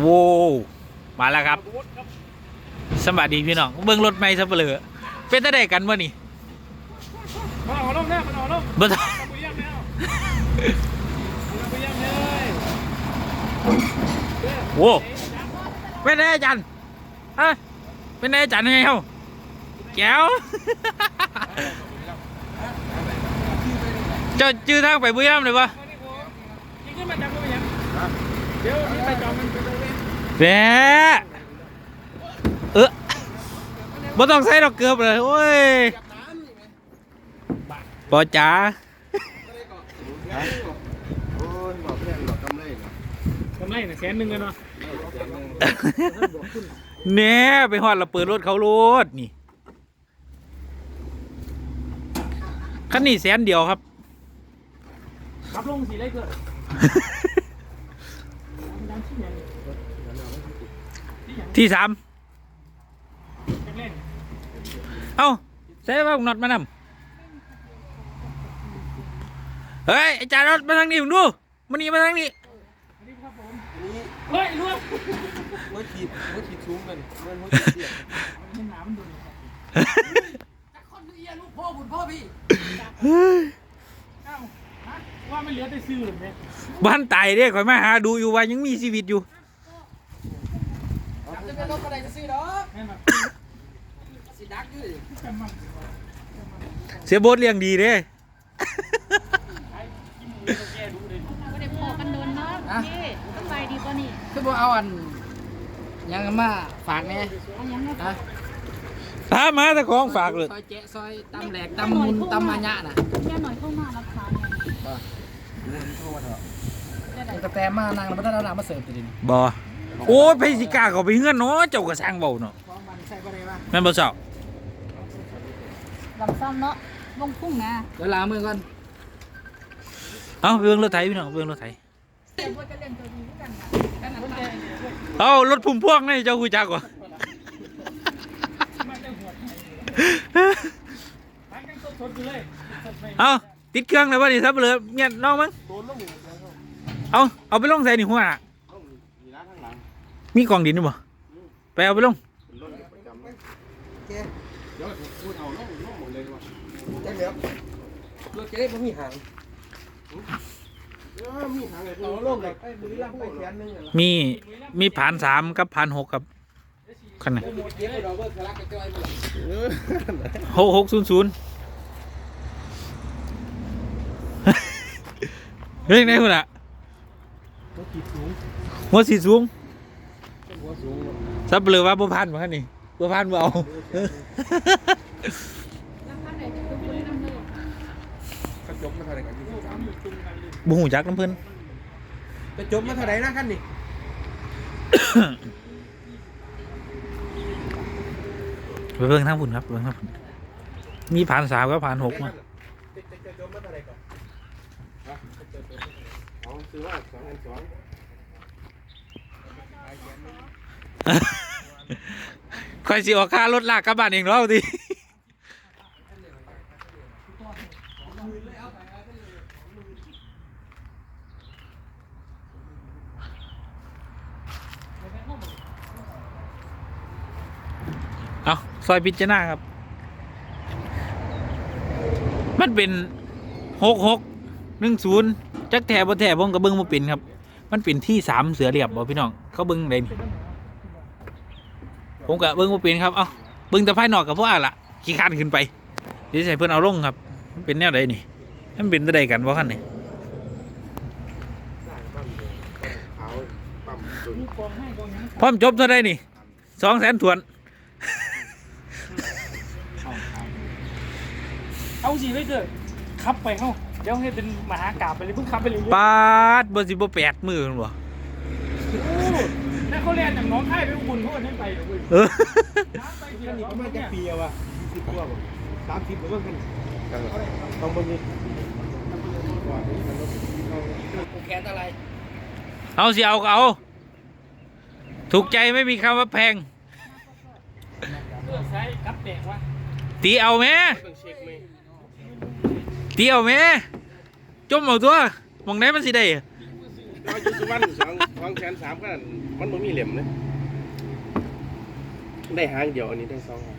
โว้วมาแล้วครับสวัสดีพี่น้องเบิ้งรถไม่ซับเปลือเป็นตาได้กันวะนี่มาเอาลงแล้วมาเอาลงบ่มาคุยยังแล้วมาคุยังเลยโว้เป็นไงอาจารย์ฮะเป็นไงอาจารย์ยังไงเฮาแก้วเจ้าจื้อทางไปบุรีรัมย์เลยปะเดี๋ยวนี่ไปจอมมันไปเลย แหมเออบ่ต้องใส่ดอกเกือบเลยโอ้ยปอจ๋าโอ้ยบอกเพื่อนบอกกำไรเนาะกำไรน่ะแสนหนึ่งเลยเนาะแหน่ไปฮอดเราเปิดรถเขารถนี่คันนี้แสนเดียวครับ ขับลงสีไรเกิด ที่สามเล่นเอ้าใส่ว่านอดมานำเฮ้ยไอาจารย์รถมาทางนี้ผมดูมันนี่มาทางนี้เฮ้ยรู้หัวขีดหัวขีดสูงกันมันหัวขีดเตี้ยมันหนามันโดนเฮ้ยเอ้าฮะว่ามันเหลือแต่ซื้อเลยเนี่ยบ้านตายเด้ข่อยมาหาดูอยู่ว่ายังมีชีวิตอยู่ จะเป็นรถอะไรจะซื้อดอกแม่นแบบสิดักอยู่ดิจำมันเสียโบทเลี้ยงดีเด้กินหมูตัวแกดูเลยได้พอกันโดนเนาะพี่สบายดีป่ะนี่คือบ่เอาอันยังมาฝากแน่เอายังไงนะถามมาแต่ของฝากเลยซอยเจ๊ซอยตำแหลกตำมุนตำอัญญะน่ะแค่หน่อยเข้ามารักษาเนี่ยมันกระแตมานั่งแล้วบ่ได้เอาน้ำมาเสิร์ฟติดินบ่ โอ้ยไผสิกล้าเขาไปเฮือนเนาะเจ้าก็สร้างเบาเนาะของมันใส่บ่ได้ว่าแม่นบ่เจ้าลำซ้ำเนาะวงพุ่งนะเดี๋ยวล้างมือก่อนเอ้าไปเบิ่งรถไถพี่น้องไปเบิ่งรถไถเต็มว่าจะเล่นตัวดีด้วยกันค่ะกันอันตรายเอ้ารถพุ่มพวงนี่เจ้าฮู้จักบ่มันจะหัวไทยตั้งกันสดๆอยู่เลยสดๆไปเอ้าติดเครื่องเลยบ่นี่ซับเลยเงียบน้องมั้งโดนลงหนึ่งแล้วก็เอาเอาไปลงใส่นี่หัว มีกล่องดินอยู่บ่ไปเอาไปลงเป็นรถประจำไหมเจ๊เดี๋ยวพูดเอาลงลงหมดเลยว่ะเจ๊เดี๋ยวรถเจ๊ไม่มีหางเออมีหางเลยเอาลงเลยไอ้บุรีรัมย์ไปแสนหนึงเหรอมีมีผ่านสามกับผ่านหกครับคันไหนเจ๊ไปดอกเบิกสลักกระจอยบ่ล่ะเออหกหกศูนย์ศูนย์เฮ้ยไหนคุณอะหัวขีดสูงหัวสีสูงหัวสูง ซับเลยว่าบ่ผ่านมาคันนี้บ่ผ่านบ่เอาแล้วข้างไหนจะเป็นคนนำเลยกระจกมาเท่าไหร่กันยี่สิบสามบ่หูจักน้ำเพิ่นกระจกมาเท่าไหร่นะขั้นนี่ไปเบิ่งทางพุ่นครับเบิ่งทางพุ่นมีผ่านสามกับผ่านหกมากระจกมาเท่าไหร่ก่อนสองซื้อว่าสองอันสอง คอยสิออกค่ารถลากกลับบ้านเองเราดิเอาซอยพิจารณาครับ มันเป็นหกหกหนึ่งศูนย์จักแถบ่แถบผมกับเบิ้งมาเป็นครับ มันเป็นที่สามเสือเรียบบ่พี่น้องเขาเบิ้งเลยนี่ผมกะเบิ้งมาเป็นครับเอ้าเบิ้งแต่ภายนอกกับพวกอะล่ะขี้ข้านขึ้นไปเดี๋ยวใส่เพื่อนเอาลงครับมันเป็นแนวใดนี่มันเป็นตัวใดกันวะขั้นนี่ขาวปั๊มจุดมีกองให้กองยังพร้อมจบเท่าใดนี่สองแสนถวนเอาสิไรเกิดขับไปเข้า เดี๋ยวให้เป็นมหากราบไปเลยเพิ่งขับไปเลยปาดบนสิบแปดมือมันบ่นั่นเขาเรียนอย่างน้องไข่ไปอุ่นเขาอันนั้นไปเลยเออน้ำไปทีอัละนนินี้ดประมาณเนี่จะยปีอะวะสิบกว่าบ่สามสิบหรือว่ากันต้องบนนี้ผูกแขนอะไรเอาสิเอาก็เอา ถูกใจไม่มีคำว่าแพงเลือกใช้กับแดกวะตีเอาไหมต้อง เช็คไหมตีเอาไหมจมเอาตัวมองไหนมันสิได้อะเราอยู่สุวรรณสองสองแสนสามก็มันบ่มีเหลี่ยมเลยได้หางเดียวอันนี้ได้สองหาง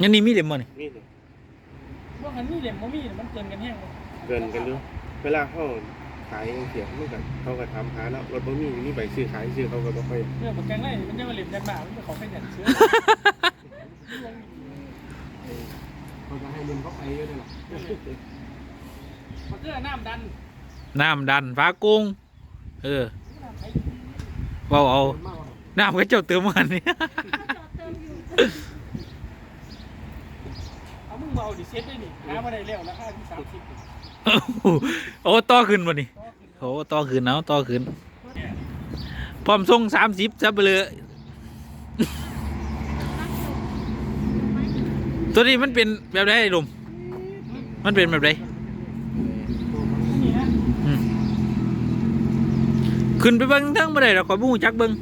งั้นนี่มีเหลี่ยมบ่นี่นี่สิว่าคันนี้เหลี่ยมบ่มีมันเกินกันแห้งเลยเกินกันดูเวลาเขาขายเสียมันกันเขาก็ทำหาแล้วรถบ่มีมีใบซื้อขายซื้อเขาก็บ่ค่อยเรื่องบักแกงไล่มันจะมาเหลี่ยมยันบ่ามันเป็นของเป็นอย่างเชื้อเขาจะให้เงินเขาไปเยอะเลยหรอ มันเกือน้ำดันน้ำดันฟ้ากุ้ง เออเว้าเอาน้ำก็เจ้าเติมมันนี่เอามึงมาเอาดิเซ็ตได้นี่หามาได้แล้วราคาที่สามสิบโอ้ต่อขึ้นบ่นี่โอ้ต่อขึ้นเอาต่อขึ้นพร้อมส่งสามสิบซับไปเลยตัวนี้มันเป็นแบบไหนไอ้ลุมมันเป็นแบบไหน นี่นะ อืม ขึ้นไปเบิ้งทั้งบ่ได้หรอกขอยบ่ฮู้จักเบิ้ง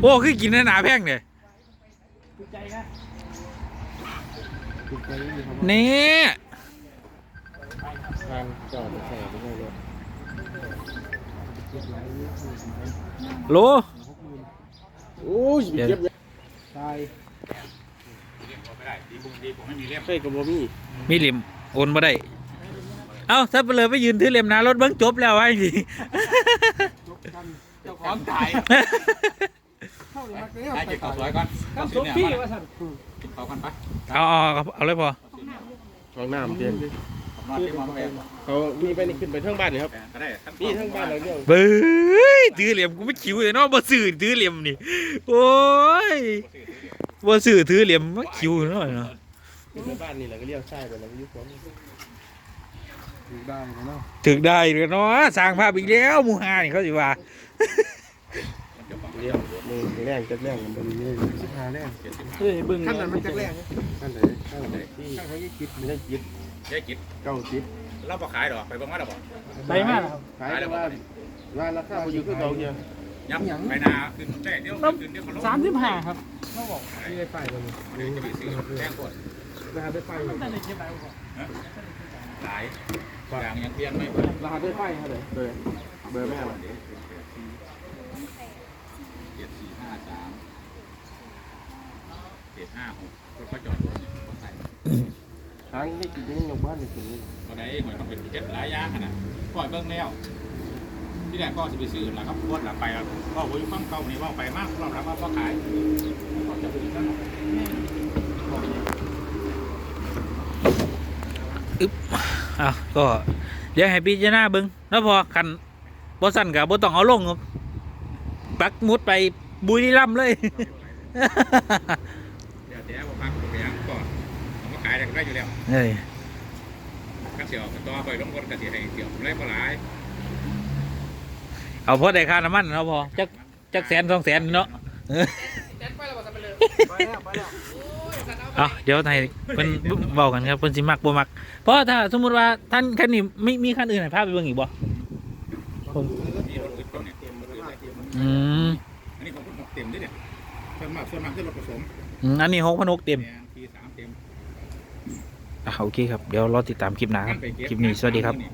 โอ้คือกินหนาแพงเด้ถูกใจนะถูกใจมีคำว่านี่ทางจอดใส่ไม่ได้เลยโหลโอ้ยเจ็บเลยตายใช่กับบ่มีมีเหลี่ยม โอนบ่ได้ เอ้าถ้าไปเลยไปยืนถือเหลี่ยมหนารถเบิ้งจบแล้วไอ้สิเจ้าของตายเข้าเลยมาเกลียวได้ไปเก็บข้าตาวยสวยก่อนข้าวซุปพี่ว่าสั่นกินข้าวกันไปเอาเอาเอาเอาเลยพอห้องน้ำเตียงนอนเตรียมมาแม่เขามีไปนี่ขึ้นไปเทั้งบ้านนี่ครับก็ได้นี่เทั้งบ้านเราเรื่องเบ้ยถือเหลี่ยมกูไม่คิวเลยเนาะบ่ซื้อถือเหลี่ยมนี่โอ้ยบ่ซื้อถือเหลี่ยมมาคิวเนาะเนาะ ขึ้นไปบ้านนี่แหละก็เรียกใช่ไปแล้วก็ยุคผมถูได้เนาะถึกได้เลยเนาะสร้างภาพอีกแล้วหมู่ห้านี่เขาสิว่าเรียกมือแรงจักแรงมันมีสิบห้าแรงเฮ้ยบึ้งขั้นนั้นมันจักแรงขั้นไหนขั้นไหนที่ขั้นเขายี่จิตไม่ได้จิตยายกินเก้าจิตเราบ่ขายดอกไปบ้างว่าดอกไปมากครับขายแต่ว่าว่าราคาอยู่คือเก่าเดียวยับไปนาขึ้นได้เดี๋ยวขึ้นเดี๋ยวเขาลงสามสิบห้าครับเขาบอกที่ได้ป้ายตรงนี้เดี๋ยจะไปซื้อแพงกว่า ราคาได้ป้ายตั้งแต่เก็บได้ก่อนหลายอย่างยังเปลี่ยนไม่เบิดราคาได้ป้ายเท่าไหร่เบอร์เบอร์แม่หรอเจ็ดสี่ห้าสามเจ็ดห้าหกรถก็จอดรถเนี่ยใส่ทางนี่กินยังยกบ้านอยู่ตรงนี้ก็ได้เหมือนกับเป็นเจ็ดหลายอย่างขนาดปล่อยเบิ่งแล้วที่แรกก็จะไปซื้อหลังครับพวดหลังไปแล้วก็โอ้ยฟังเก่านี่ว่าไปมากเราถามว่าพ่อขายก็จะไปซื้อ อึ๊บอะก็เดี๋ยวให้พิจารณาเบิ่งแล้วพอคันบ่สั่นก็บ่ต้องเอาลงครับปักหมุดไปบุรีรัมย์เลยเดี๋ยวเดี๋ยวผมพักไปยังก่อนผมก็ขายได้ก็ได้อยู่แล้วเอ้ยกันเสียวต่อไปลงคนกันเสียให้เกี่ยวไรก็หลายเอาพอได้ค่าน้ำมันเนาะพอจักจักแสนสองแสนเนาะไปแล้วไปแล้ว เอาเดี๋ยวไทยเพิ่นเว้ากันครับเพิ่นสิมักบ่มัก เพราะถ้าสมมุติว่าท่านคันนี้ไม่มีคันอื่นให้พาไปเบิ่งอีกบ่มีรถอื่นต้นเนี่ยเต็มรถอื่นได้เต็มอืมอันนี้ของคุณหกเต็มด้วยเนี่ยส่วนมากส่วนมากคือรถผสมอืมอันนี้6,600เต็มเนี่ยทีสามเต็มอะโอเคครับเดี๋ยวรอติดตามคลิปหน้าครับคลิปนี้สวัสดีครับนี่